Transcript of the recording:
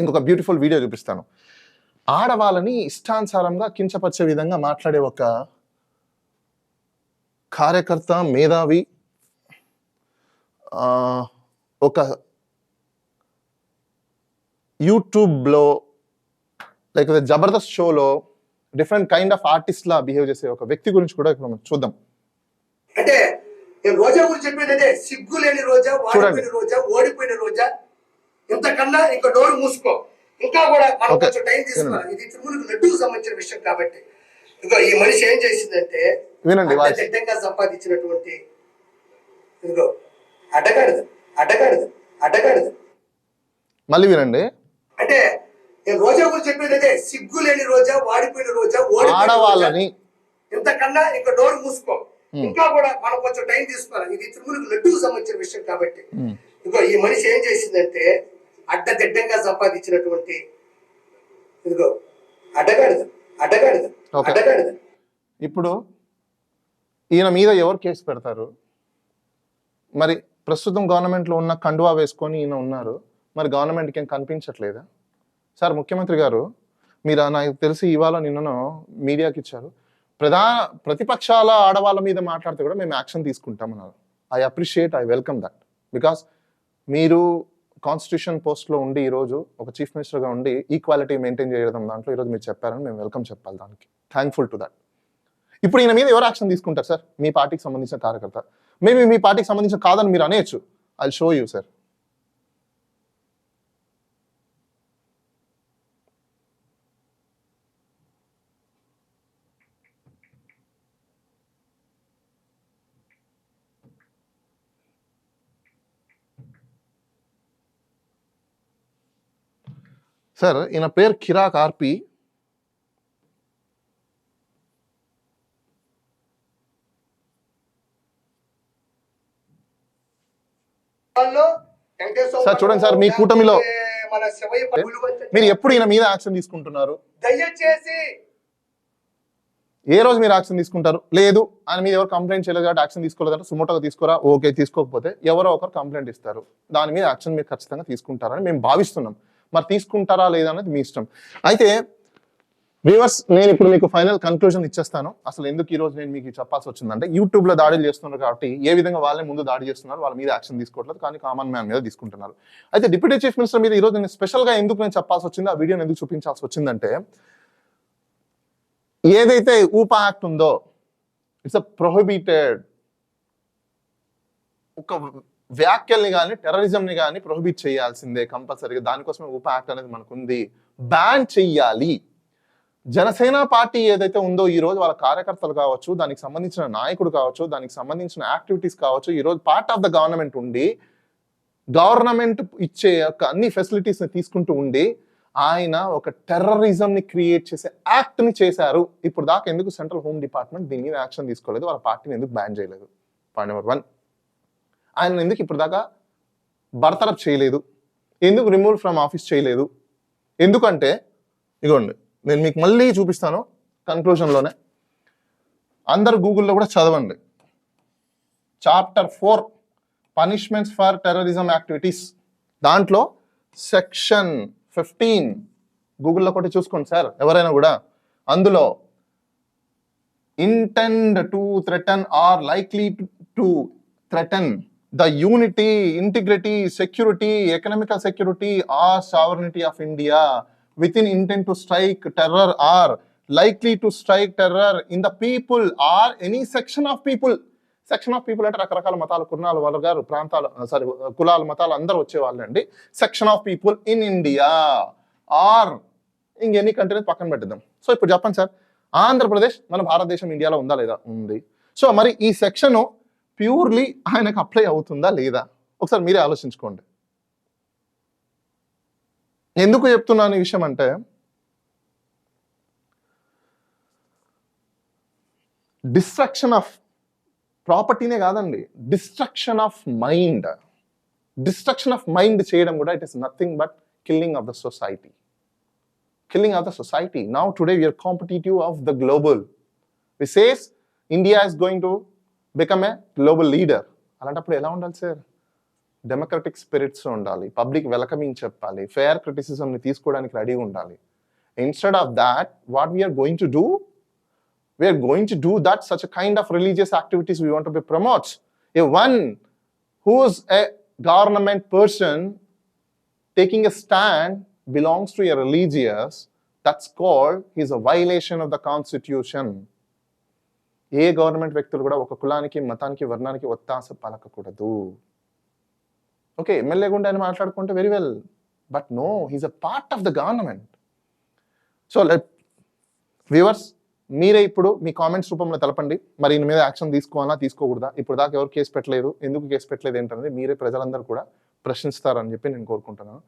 ఇంకొక beautiful video చూపిస్తాను. ఆడవాళ్ళని ఇష్టానుసారంగా కించపరిచే విధంగా మాట్లాడే ఒక కార్యకర్త మేధావి ఒక యూట్యూబ్లో లేకపోతే జబర్దస్త్ షోలో డిఫరెంట్ కైండ్ ఆఫ్ ఆర్టిస్ట్ లా బిహేవ్ చేసే ఒక వ్యక్తి గురించి కూడా ఇప్పుడు మనం చూద్దాం. అంటే రోజా గురించి చెప్పేది అదే సిగ్గు లేని రోజా వాడిపోయిన రోజా ఓడిపోయిన రోజా ఇంతకన్నా ఇంకా నోరు మూసుకో. ఇంకా కూడా మనం. కొంచెం టైం తీసుకోవాలి. ఇది తిరుమలకు లడ్డూకు సంబంధించిన విషయం కాబట్టి. ఇంకా ఈ మనిషి ఏం చేసిందంటే అడ్డదిడ్డంగా సంపాదించినటువంటి ఇదిగో అడ్డగాడిద అడ్డగాడిద అడ్డగాడిద. మళ్ళీ వినండి. అంటే నేను రోజా గురించి చెప్పేది అదే సిగ్గు లేని రోజా వాడిపోయిన రోజా ఆడవాళ్ళని. ఇంతకన్నా ఇంకా నోరు మూసుకో. ఇంకా కూడా మనం కొంచెం టైం తీసుకోవాలి. ఇది తిరుమలకు లడ్డూకు సంబంధించిన విషయం కాబట్టి. ఇదిగో ఈ మనిషి ఏం చేసిందంటే అడ్డదిడ్డంగా సంపాదించినటువంటి ఇదిగో అడ్డగాడిద అడ్డగాడిద Okay. అడ్డగాడిద. ఇప్పుడు ఈయన మీద ఎవరు కేసు పెడతారు? మరి ప్రస్తుతం గవర్నమెంట్లో ఉన్న కండువా వేసుకొని ఈయన ఉన్నారు. మరి గవర్నమెంట్కి ఏం కనిపించట్లేదా? సార్ ముఖ్యమంత్రి గారు మీరు నాకు తెలిసి ఇవాళ నిన్నను మీడియాకి ఇచ్చారు. ప్రధాన ప్రతిపక్షాల ఆడవాళ్ళ మీద మాట్లాడితే కూడా మేము యాక్షన్ తీసుకుంటామన్నారు. I appreciate I welcome that because మీరు కాన్స్టిట్యూషన్ పోస్ట్లో ఉండి ఈరోజు ఒక చీఫ్ మినిస్టర్గా ఉండి ఈక్వాలిటీ మెయింటైన్ చేయడం దాంట్లో ఈరోజు మీరు చెప్పారని మేము వెల్కమ్ చెప్పాలి దానికి. థ్యాంక్ఫుల్ టు దట్ ఇప్పుడు ఈయన మీద ఎవరు యాక్షన్ తీసుకుంటారు సార్? మీ పార్టీకి సంబంధించిన కార్యకర్త. మేబీ మీ పార్టీకి సంబంధించిన కాదని మీరు అనేయచ్చు I show you sir sir ఈయన పేరు కిరాక్ ఆర్పి. సార్ చూడండి సార్, మీ కూటమిలో- మీరు ఎప్పుడు ఈయన మీద యాక్షన్ తీసుకుంటున్నారు? దయచేసి ఏ రోజు మీరు యాక్షన్ తీసుకుంటారు? లేదు ఆయన మీద ఎవరు కంప్లైంట్ చేయలేదు కాబట్టి యాక్షన్ తీసుకోలేదంటే సుమోటోగా తీసుకోరా ఓకే తీసుకోకపోతే ఎవరో ఒకరు కంప్లైంట్ ఇస్తారు. దాని మీద యాక్షన్ మీరు ఖచ్చితంగా తీసుకుంటారని మేము భావిస్తున్నాం. మరి తీసుకుంటారా లేదా అనేది మీ ఇష్టం. అయితే వ్యూవర్స్ నేను ఇప్పుడు మీకు ఫైనల్ కన్క్లూజన్ ఇచ్చేస్తాను. అసలు ఎందుకు ఈ రోజు నేను మీకు చెప్పాల్సి వచ్చిందంటే యూట్యూబ్లో దాడులు చేస్తున్నారు కాబట్టి ఏ విధంగా వాళ్ళే ముందు దాడి చేస్తున్నారు వాళ్ళ మీద యాక్షన్ తీసుకోవట్లేదు కానీ కామన్ మ్యాన్ మీద తీసుకుంటున్నారు. అయితే డిప్యూటీ చీఫ్ మినిస్టర్ మీద ఈ రోజు నేను స్పెషల్గా ఎందుకు నేను చెప్పాల్సి వచ్చిందో ఆ వీడియోని ఎందుకు చూపించాల్సి వచ్చిందంటే ఏదైతే ఊపా యాక్ట్ ఉందో ఇట్స్ అ ప్రొహిబిటెడ్ ఒక వ్యాఖ్యల్ని కానీ టెర్రరిజంని కానీ ప్రొహిబిట్ చేయాల్సిందే కంపల్సరీగా. దానికోసమే ఉప యాక్ట్ అనేది మనకు ఉంది బ్యాన్ చెయ్యాలి. జనసేన పార్టీ ఏదైతే ఉందో ఈ రోజు వాళ్ళ కార్యకర్తలు కావచ్చు దానికి సంబంధించిన నాయకుడు కావచ్చు దానికి సంబంధించిన యాక్టివిటీస్ కావచ్చు ఈ రోజు పార్ట్ ఆఫ్ ద గవర్నమెంట్ ఉండి గవర్నమెంట్ ఇచ్చే యొక్క అన్ని ఫెసిలిటీస్ని తీసుకుంటూ ఉండి ఆయన ఒక టెర్రరిజంని క్రియేట్ చేసే యాక్ట్ని చేశారు. ఇప్పుడు దాకా ఎందుకు సెంట్రల్ హోమ్ డిపార్ట్మెంట్ దీని మీద యాక్షన్ తీసుకోలేదు వాళ్ళ పార్టీని ఎందుకు బ్యాన్ చేయలేదు? Point number one. ఆయన ఎందుకు ఇప్పుడు దాకా బర్తరఫ్ చేయలేదు? ఎందుకు రిమూవ్ ఫ్రమ్ ఆఫీస్ చేయలేదు? ఎందుకంటే ఇగోండి నేను మీకు మళ్ళీ చూపిస్తాను కన్క్లూజన్లోనే అందరు గూగుల్లో కూడా చదవండి. Chapter four punishments for terrorism activities దాంట్లో సెక్షన్ ఫిఫ్టీన్ గూగుల్లో కొట్టి చూసుకోండి సార్ ఎవరైనా కూడా. అందులో intend to threaten or likely to threaten the unity integrity security economical security or sovereignty of India with in intent to strike terror or likely to strike terror in the people or any section of people section of people అంటే రకరకాల మతాలు కుర్ణాలు వర్గాలు ప్రాంతాలు sorry కులాలు మతాలు అందరూ వచ్చేవాళ్ళు అండి. Section of people in India or ఇంకెన్ని కంట్రీస్ పక్కన పెట్టిద్దాం. సో ఇప్పుడు చెప్పండి సార్. ఆంధ్రప్రదేశ్ మన భారతదేశం ఇండియాలో ఉందా లేదా? ఉంది. సో మరి ఈ సెక్షన్ ప్యూర్లీ ఆయనకు అప్లై అవుతుందా లేదా? ఒకసారి మీరే ఆలోచించుకోండి. ఎందుకు చెప్తున్నాను ఈ విషయం అంటే డిస్ట్రక్షన్ ఆఫ్ ప్రాపర్టీనే కాదండి destruction of mind. Destruction of mind చేయడం కూడా it is nothing but killing of the society. Killing of the society. Now today we competitive of the global global. India is going to going to become a global leader. అలాంటప్పుడు ఎలా ఉండాలి sir democratic spirits ఉండాలి public welcoming చెప్పాలి fair క్రిటిసిజంని తీసుకోవడానికి ready ఉండాలి instead of that what we are going to do we are going to do that such kind of religious activities we want to be promotes a one who's a government person taking a stand belongs to a religious that's called he's a violation of the constitution A government వ్యక్తులు కూడా ఒక కులానికి మతానికి వర్ణానికి ఒత్తాస పలకకూడదు. Okay MLA goonda అని మాట్లాడుకుంటే very well but no he's a part of the government so let viewers మీరే ఇప్పుడు మీ comments రూపంలో తెలపండి. మరి ఈయన మీద యాక్షన్ తీసుకోవాలా తీసుకోకూడదా? ఇప్పుడు దాకా ఎవరు కేసు పెట్టలేదు ఎందుకు కేసు పెట్టలేదు ఏంటనేది మీరే ప్రజలందరూ కూడా ప్రశ్నిస్తారని చెప్పి నేను కోరుకుంటున్నాను.